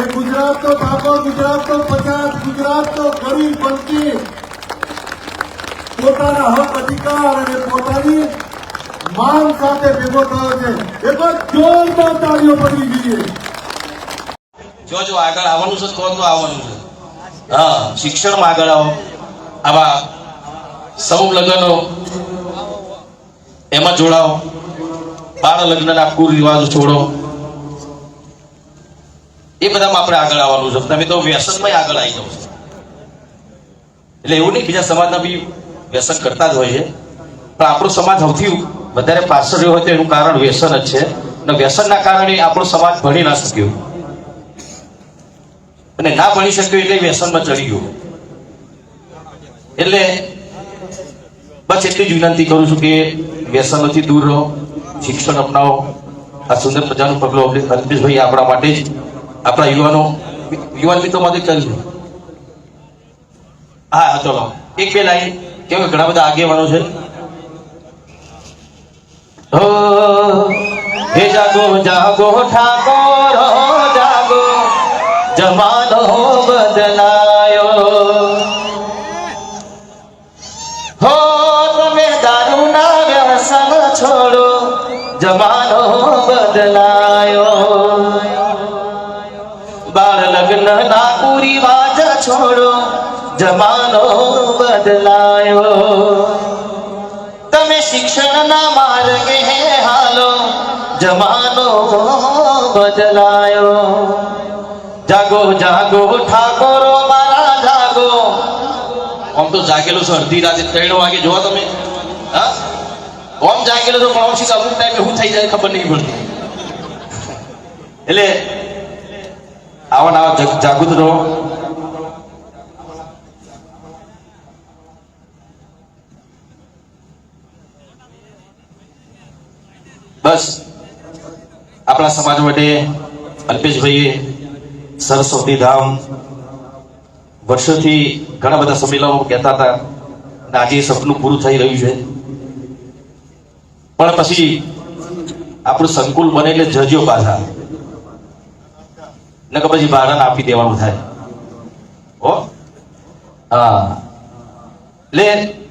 કે ગુજરાતનો ગુજરાત તો પચાસ ગુજરાતનો ગરીબ વંચિત પોતાના હક અધિકાર અને પોતાની માંગ સાથે ભેગો થયો છે. એ જ જોરદાર તાળીઓ પડવી જોઈએ જો જો, આગળ આવવાનું છે તો તો આવવાનું છે? હા, શિક્ષણમાં આગળ આવો. આવા સૌ લગ્નો એમાં જોડાઓ. બાળ લગ્નના કુરિવાજો છોડો. એ બધામાં આપણે આગળ આવવાનું છે. તમે તો વ્યસનમાં આગળ આવી જાવ એટલે એવું નહીં, બીજા સમાજના બી વ્યસન કરતા જ હોય છે. પણ આપણો સમાજ સૌથી વધારે પાછળ રહ્યો હોય તો એનું કારણ વ્યસન જ છે. અને વ્યસનના કારણે આપણો સમાજ ભણી ના શક્યો. અને ના ભણી શક્યો એટલે વ્યસનમાં ચડી ગયો. એટલે બસ એટલી જ વિનંતી કરું છું કે વ્યસનોથી દૂર રહો, શિક્ષણ અપનાવો. આ સુંદર મજાનું પગલું અલ્પેશભાઈ આપણા માટે જ આપણા યુવાનો, યુવાન મિત્રો માટે હા હા, ચલો. એક બે લાઈન. કેમ ઘણા બધા આગેવાનો છે. હે જાગો જાગો, ઠાકોર જાગો. જમાનો બદલાયો. હો, તમે દારૂના વ્યસન છોડો. જમાનો બદલાયો. બાળ લગ્ન ના કુરિવાજ છોડો, જમાનો બદલાયો. તમે શિક્ષણના માર્ગે હાલો, જમાનો બદલાયો. જાગો જાગો, ઠાકોરો મારા જાગો. આમ તો જાગેલો છે અડધી રાતે ત્રણ વાગે, જોવા તમે. હા? આમ જાગેલો તો પણ અમુક ટાઈમે શું થઈ જાય, ખબર નહીં પડતી. એટલે આવા નવા જાગૃત રહો. બસ. આપણા સમાજ માટે અલ્પેશભાઈએ સરસ્વતી ધામ વર્ષોથી ઘણા બધા સંમેલનો કહેતા હતા આજે સપનું પૂરું થઈ રહ્યું છે. પણ પછી આપણું સંકુલ બને એટલે જજો પાછા. નકર પછી ભાડાને આપી દેવાનું થાય. હો? હા. એટલે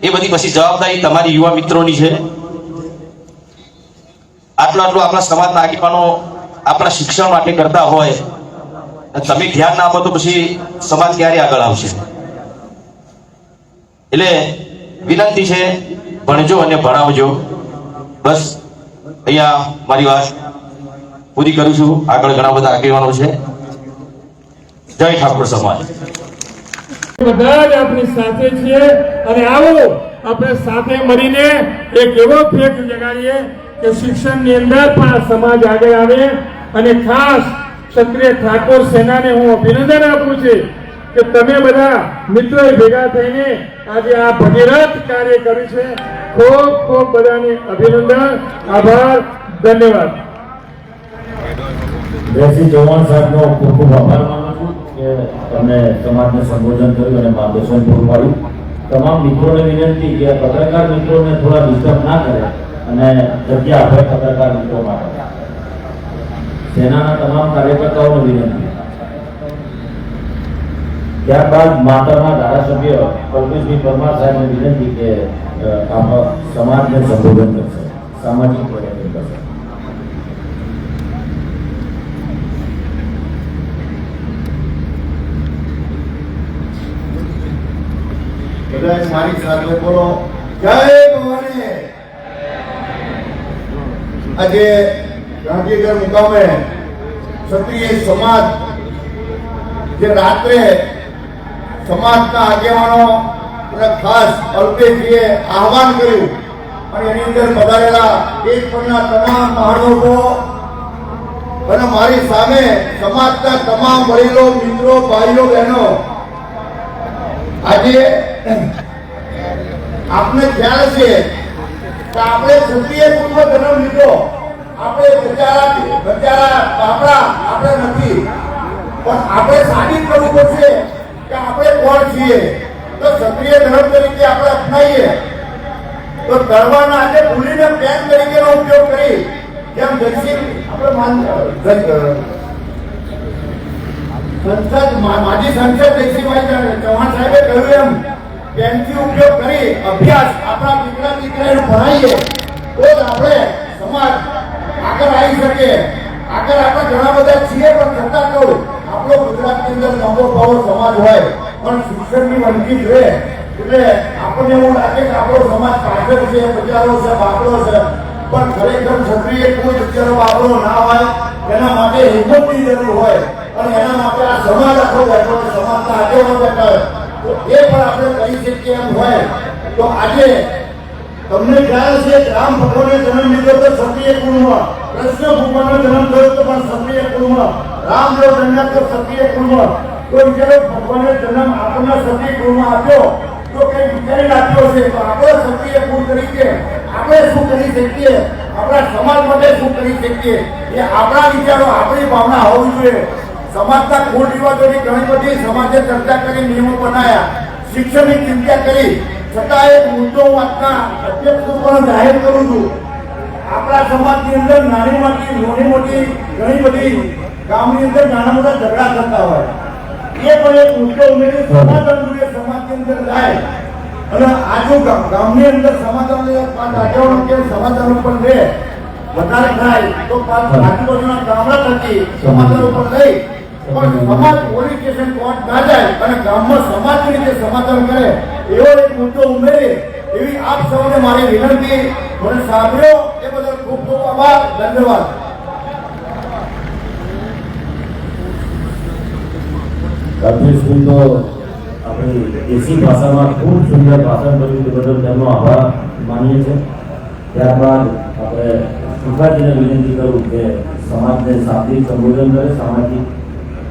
એ બધી પછી જવાબદારી તમારી યુવા મિત્રોની છે. આટલું આટલું આપણા સમાજના આગેવાનો આપણા શિક્ષણ માટે કરતા હોય તમે ધ્યાન ના આપો તો પછી સમાજ ક્યારે આગળ આવશે? એટલે વિનંતી છે, ભણજો અને ભણાવજો. બસ, અહીંયા મારી વાત પૂરી કરું છું. આગળ ઘણા બધા આગેવાનો છે. જય ઠાકોર સમાજ. બધા જ આપણી સાથે છીએ અને આવો આપણે સાથે મળીને એક એવો ફેક જગાડીએ કે શિક્ષણની અંદર પણ આ સમાજ આગળ આવે અને ખાસ ક્ષત્રિય ઠાકોર સેનાને હું અભિનંદન આપું છું કે તમે બધા મિત્રો ભેગા થઈને આજે આ ભગીરથ કાર્ય કર્યું છે. ખૂબ ખૂબ બધાને અભિનંદન આભાર ધન્યવાદ. જયસિંહ ચૌહાણ સાહેબનો ખૂબ ખૂબ આભાર કે તમને સમાજને સંબોધન કર્યું અને માર્ગદર્શન પૂરું પાડ્યું. તમામ મિત્રોને વિનંતી કે પત્રકાર મિત્રોને થોડા ડિસ્ટર્બ ના કરે અને જગ્યા આપે પત્રકાર મિત્રો માટે. સેનાના તમામ કાર્યકર્તાઓને વિનંતી. ત્યારબાદ માતરના ધારાસભ્ય કલ્પેશભાઈ પરમાર સાહેબને વિનંતી કે સમાજને સંબોધન કરશે. સામાજિક પ્રવર્તન કરશે બધાએ મારી સાથે બોલો. જય ભવાની. આજે ગાંધીનગર મુકામે ક્ષત્રિય સમાજ જે રાત્રે સમાજના આગેવાનો અને ખાસ અલ્પેશજીએ આહવાન કર્યું અને એની અંદર પધારેલા દેશભરના તમામ મહાનુભવો અને મારી સામે સમાજના તમામ વડીલો, મિત્રો, ભાઈઓ, બહેનો આજે આપને ખ્યાલ છે કે આપણે ક્ષત્રિય પૂર્વ જન્મ લીધો. આપણે બચારા બચારા બાપડા આપણે નથી. પણ આપણે સાબિત કરવું પડશે કે આપણે કોણ છીએ. તો ક્ષત્રિય ધર્મ તરીકે આપણે અપનાવીએ તો તળવાના આજે ભૂલીને પેન તરીકેનો ઉપયોગ કરી. જેમ જગસિંહ આપણે માન સંસદ માજી સંસદ જયસિંહભાઈ ચૌહાણ સાહેબે કહ્યું એમ પેનથી ઉપયોગ કરી અભ્યાસ આપણા દીકરા દીકરાને ભણાવીએ, તો જ આપણે સમાજ આગળ આવી શકે. આગળ આપણે ઘણા બધા છીએ, પણ છતાં કહું આપણો ગુજરાતની અંદર નવો પાવર સમાજ હોય, પણ શિક્ષણની વંચિત રહે એટલે આપણને એવું લાગે કે આપણો સમાજ પાછળ છે, બજારો છે, બાપડો છે, પણ ખરેખર ક્ષત્રિય કોઈ બચારો બાપડો ના હોય, એના માટે હિંમતની જરૂર હોય. અને એના માટે આ સમાજ આખો બેઠો સમાજના આગેવાનો બેઠા તો એ પણ આપણે કહી શકીએ એમ હોય, તો આજે તમને ખ્યાલ છે, રામ ભગવાને જન્મ લીધો તો ક્ષત્રિય કુળમાં કૃષ્ણ ભગવાનનો જન્મ થયો તો પણ ક્ષત્રિય કુળમાં રામદેવ જન્મ્યા તો ક્ષત્રિય કુળમાં તો વિચારો ભગવાને જન્મ આપણને ક્ષત્રિય કુળમાં આપ્યો, તો કઈ વિચારી નાખ્યો છે, તો આપણે ક્ષત્રિય કુળ તરીકે આપણે શું કરી શકીએ? આપણા સમાજ માટે શું કરી શકીએ? એ આપણા વિચારો, આપણી ભાવના હોવી જોઈએ. સમાજના કુળ રિવાજોની ઘણી બધી સમાજે ચર્ચા કરી, નિયમો બનાવ્યા શિક્ષણની ચિંતા કરી. છતાં એક મુદ્દો આજના અધ્યક્ષ પણ જાહેર કરું છું. આપણા સમાજની અંદર નાની મોટી મોટી મોટી ઘણી બધી ગામની અંદર નાના મોટા ઝઘડા થતા હોય. એ પણ એક મુદ્દો ઉમેરી સમાધાન જોઈએ સમાજની અંદર જાય અને આજુ ગામની અંદર લે આગેવાનો કે સમાધાન ઉપર લે. વધારે થાય તો આજુબાજુના ગામડા થકી સમાધાન ઉપર લઈ. પણ સમાજ પોલીસ સ્ટેશન કોર્ટ ના જાય અને ગામમાં સમાજ રીતે સમાધાન કરે એવો એક મુદ્દો ઉમેરે એવી આપ સૌને મારી વિનંતી. મને સાંભળ્યો એ બદલ ખૂબ ખૂબ આભાર ધન્યવાદ. તો આપણી દેશી ભાષામાં ખૂબ સુંદર ભાષણ કર્યું તે બદલ તેમનો આભાર માનીએ છીએ. ત્યારબાદ આપણે સુખાજીને વિનંતી કરું કે સમાજને શાબ્દિક સંબોધન કરે સામાજિક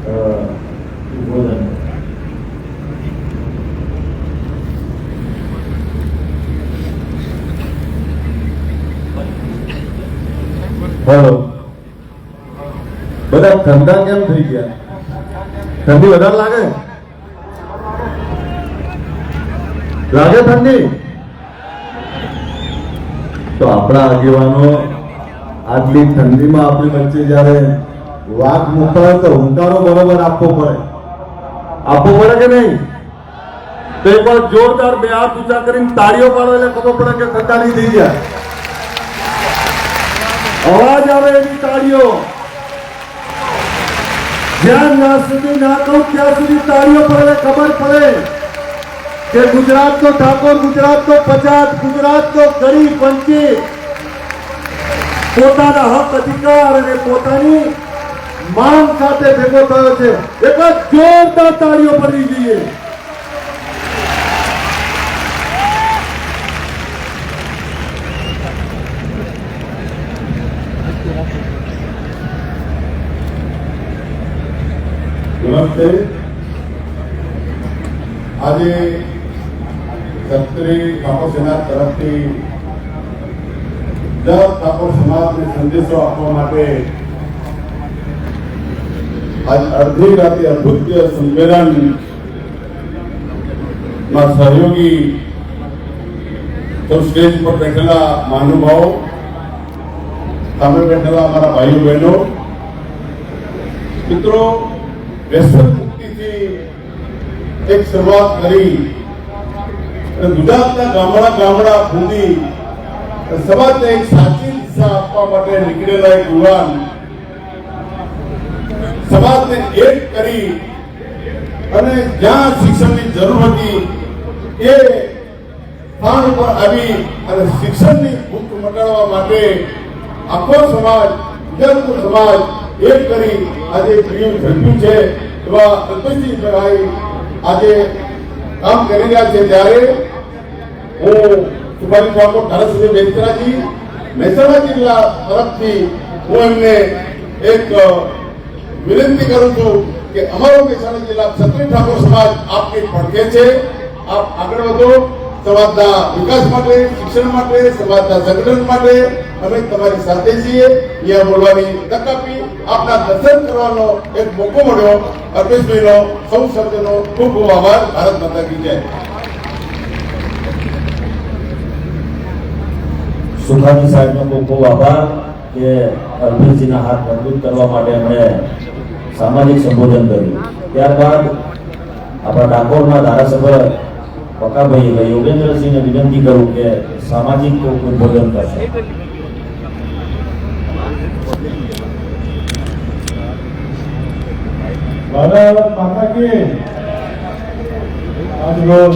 ઉદ્બોધન હેલો બધા ઠંડા કેમ થઈ ગયા? ઠંડી વધારે લાગે? લાગે ઠંડી તો આપણા આગેવાનો આટલી ઠંડીમાં આપણી વચ્ચે જ્યારે વાઘ મૂકતા તો હુંકારો બરોબર આપવો પડે. આપવો પડે કે નહીં? તો એકવાર જોરદાર બે હાથ ઊંચા કરીને તાળીઓ પાડો એટલે ખબર પડે કે ઠંડા થઈ જાય અવાજ આવે એની તાળીઓ. જ્યાં ના સુધી ના કહું ત્યાં સુધી તાળીઓ પડે ખબર પડે કે ગુજરાત નો ઠાકોર, ગુજરાત નો પચાસ ગુજરાત નો ગરીબ, વંચિત. પોતાના હક અધિકાર અને પોતાની માંગ સાથે ભેગો થયો છે એક જ જોરદાર તાળીઓ પડવી જોઈએ નમસ્તે આજે ક્ષત્રિય ઠાકોર સેના તરફથી દર ઠાકોર સમાજને સંદેશો આપવા માટે આજ અડધી રાતે અદ્ભુત સંમેલનમાં સહયોગી સ્ટેજ પર બેઠેલા મહાનુભાવો, સામે બેઠેલા અમારા ભાઈઓ બહેનો મિત્રો, વ્યસન મુક્તિથી એક શરૂઆત કરી અને ગુજરાતના ગામડા ગામડા ફૂંદી સમાજને એક સાચી દિશા આપવા માટે નીકળેલા એક યુવાન સમાજને એક કરી અને જ્યાં શિક્ષણની જરૂર હતી એ સ્થાન ઉપર આવી અને શિક્ષણની ભૂખ મટાડવા માટે આખો સમાજ વિદ્યાર્થી સમાજ એક કરી આજે પ્રિય ઝડપ્યું છે એવા અલ્પેશભાઈ આજે કામ કરી રહ્યા છે ત્યારે હું સુભાષ ઠાકોર ધારાસભ્ય બેચરાજી મહેસાણા જિલ્લા તરફથી હું એમને એક વિનંતી કરું છું કે અમારો મહેસાણા જિલ્લા ક્ષત્રિય ઠાકોર સમાજ આપની પડખે છે. આપ આગળ વધો. સમાજના વિકાસ માટે, શિક્ષણ માટે સમાજના સંગઠન માટે અમે તમારી સાથે છીએ. અહીંયા બોલવાની તક આપી આપના દર્શન કરવાનો એક મોકો મળ્યો. અલ્પેશભાઈનો સૌ સર્જનો ખૂબ ખૂબ આભાર. ભારત માતા કી જય. સુખાની સાહેબનો ખૂબ ખૂબ આભાર કે અરવિંદજીના હાથ મજબૂત કરવા માટે એમણે સામાજિક સંબોધન કર્યું. ત્યારબાદ આપણા ડાકોરના ધારાસભ્ય પકાભાઈ યોગેન્દ્રસિંહને વિનંતી કરું કે સામાજિક ઉદ્બોધન કરશે. ભારત માતા કી આજ રોજ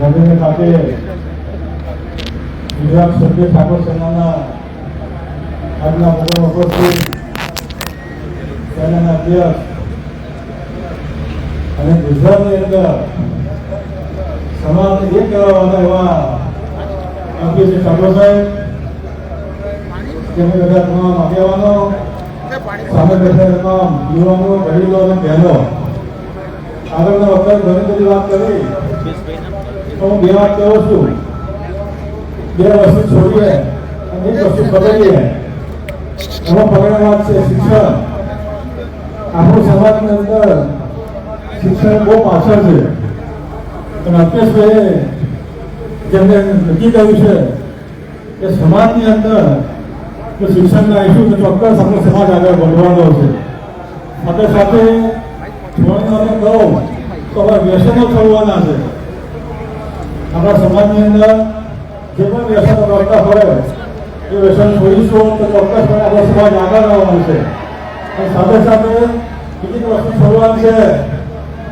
ગાંધીનગર ખાતે ગુજરાત સભ્ય ઠાકોર સેનાના આજના મુખ્ય ઉપસ્થિત સેનાના અધ્યક્ષ અને ગુજરાતની અંદર સમાજને એક કહેવાના એવા એમપી શ્રી ઠાકોર સાહેબ. તેમની બધા તમામ આગેવાનો સામે બેઠેલા તમામ યુવાનો વડીલો અને બહેનો. આગળના વખત ઘણી બધી વાત કરી. તો હું બે વાત કહું છું. બે વસ્તુ છોડીએ અને એક વસ્તુ બદલીએ એમાં પગડની વાત છે શિક્ષણ. આપણું સમાજની અંદર શિક્ષણ બહુ પાછળ છે. અને અલ્પેશભાઈએ જેમને નક્કી કર્યું છે કે સમાજની અંદર જો શિક્ષણ આવીશું તો ચોક્કસ આપણો સમાજ આગળ વધવાનો છે. સાથે સાથે છોડનાને કહું તો હવે વ્યસનો છોડવાના છે. આપણા સમાજની અંદર જે પણ વ્યસનો કરતા હોય, એ વ્યસન છોડીશું તો ચોક્કસપણે આપણો સમાજ આગળ આવવાનો છે. સાથે સાથે બીજી વસ્તુ શરૂઆત છે.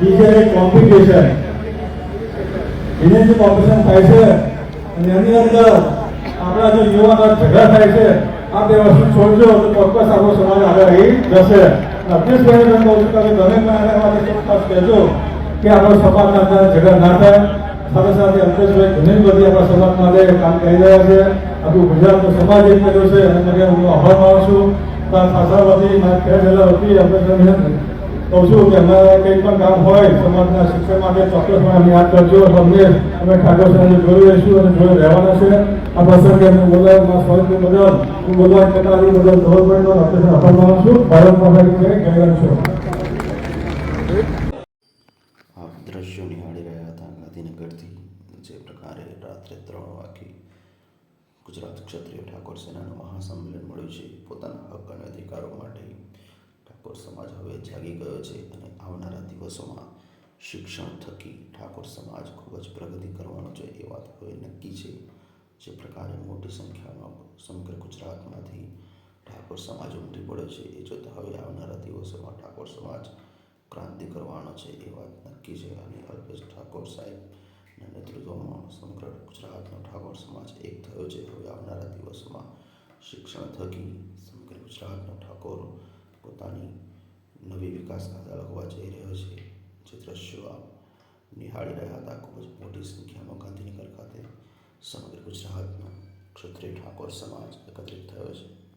બીજે કોમ્પિટિશન એને જે કોમ્પિટિશન થાય છે. અને એની અંદર આપણા જે યુવાનો ઝઘડા થાય છે, આ બે વસ્તુ છોડજો તો ચોક્કસ આપણો સમાજ આગળ રહી જશે. અભ્યાસભાઈ પણ કહું છું કે તમે પણ માટે ચોક્કસ કહેજો કે આપણો સમાજના અંદર ઝઘડા ના થાય. સાથે સાથે અલ્પેશભાઈ ઘણી બધી આપણા સમાજ માટે કામ કરી રહ્યા છે. આપણું ગુજરાતનો સમાજ એક કર્યો છે અને હું આભાર માનું છું. ખેર જિલ્લા વતી અલ્પેશભાઈ કહું છું કે અમારા કંઈ પણ કામ હોય, સમાજના શિક્ષણ માટે ચોક્કસ અમને યાદ કરજો. અમને, અમે ઠાકોર સાથે જોઈ રહીશું અને જોઈ રહેવાના છે. આ પ્રસંગે અમે બોલાવવા સ્વાગત બદલ હું બોલવા કરતા બદલ ગવર્મેન્ટનો આપણે આભાર માનું છું. ભારત માતા કી જય જય રામ છું આપ દ્રશ્યો નિહાળી રહ્યા હતા ગાંધીનગરથી જે પ્રકારે રાત્રે ત્રણ વાગે ગુજરાત ક્ષત્રિય ઠાકોર સેનાનું મહાસંમેલન મળ્યું છે પોતાના હક અને અધિકારો માટે ઠાકોર સમાજ હવે જાગી ગયો છે અને આવનારા દિવસોમાં શિક્ષણ થકી ઠાકોર સમાજ ખૂબ જ પ્રગતિ કરવાનો છે એ વાત હવે નક્કી છે. જે પ્રકારે મોટી સંખ્યામાં સમગ્ર ગુજરાતમાંથી ઠાકોર સમાજ ઉમટી પડ્યો છે એ જોતાં હવે આવનારા દિવસોમાં ઠાકોર સમાજ ક્રાંતિ કરવાનો છે એ વાત નક્કી છે અને અલ્પેશ ઠાકોર સાહેબના નેતૃત્વમાં સમગ્ર ગુજરાતનો ઠાકોર સમાજ એક થયો છે. હવે આવનારા દિવસોમાં શિક્ષણ થકી સમગ્ર ગુજરાતનો ઠાકોર પોતાની નવી વિકાસ ગાથા લખવા જઈ રહ્યો છે. જે દ્રશ્યો નિહાળી રહ્યા હતા. ખૂબ જ મોટી સંખ્યામાં ગાંધીનગર ખાતે સમગ્ર ગુજરાતનો ક્ષત્રિય ઠાકોર સમાજ એકત્રિત થયો છે.